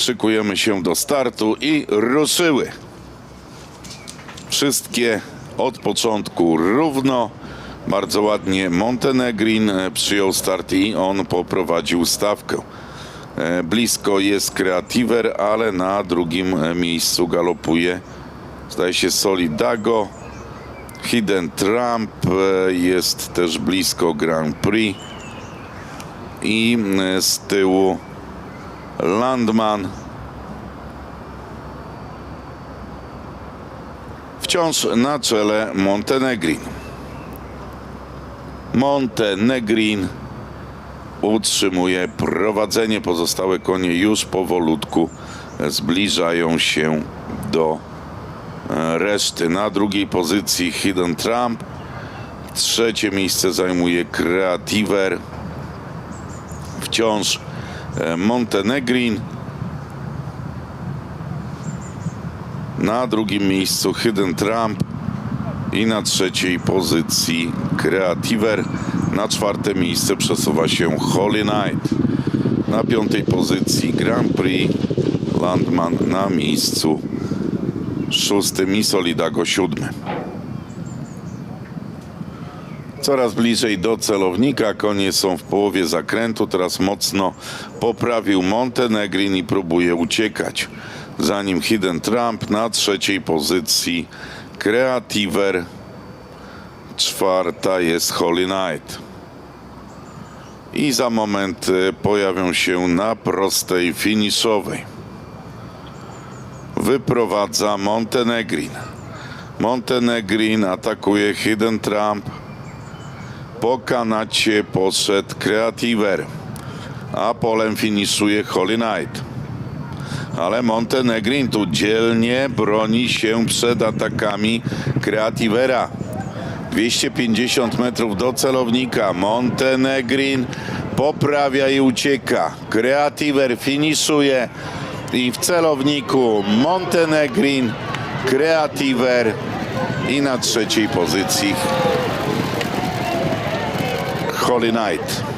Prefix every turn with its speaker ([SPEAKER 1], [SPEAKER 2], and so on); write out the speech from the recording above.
[SPEAKER 1] Szykujemy się do startu i ruszyły. Wszystkie od początku równo. Bardzo ładnie Montenegrin e, przyjął start i on poprowadził stawkę. E, Blisko jest Creativer, ale na drugim e, miejscu galopuje zdaje się Solidago. Hidden Trump jest też blisko Grand Prix. I z tyłu Landman. Wciąż na czele Montenegrin. Montenegrin utrzymuje prowadzenie. Pozostałe konie już powolutku zbliżają się do e, reszty. Na drugiej pozycji Hidden Trump. Trzecie miejsce zajmuje Creativer. Wciąż Montenegrin. Na drugim miejscu Hidden Trump i na trzeciej pozycji Creativer. Na czwarte miejsce przesuwa się Holy Night. Na piątej pozycji Grand Prix Landman na miejscu szóstym i Solidago siódmy. Coraz bliżej do celownika, konie są w połowie zakrętu, teraz mocno poprawił Montenegrin i próbuje uciekać. Zanim Hidden Trump na trzeciej pozycji Creativer, czwarta jest Holy Night. I za moment e, pojawią się na prostej finiszowej. Wyprowadza Montenegrin. Montenegrin atakuje Hidden Trump. Po kanacie poszedł Creativer, a polem finiszuje Holy Night. Ale Montenegrin tu dzielnie broni się przed atakami Creativera. 250 metrów do celownika. Montenegrin poprawia i ucieka. Creativer finiszuje i w celowniku Montenegrin, Creativer i na trzeciej pozycji Holy Night.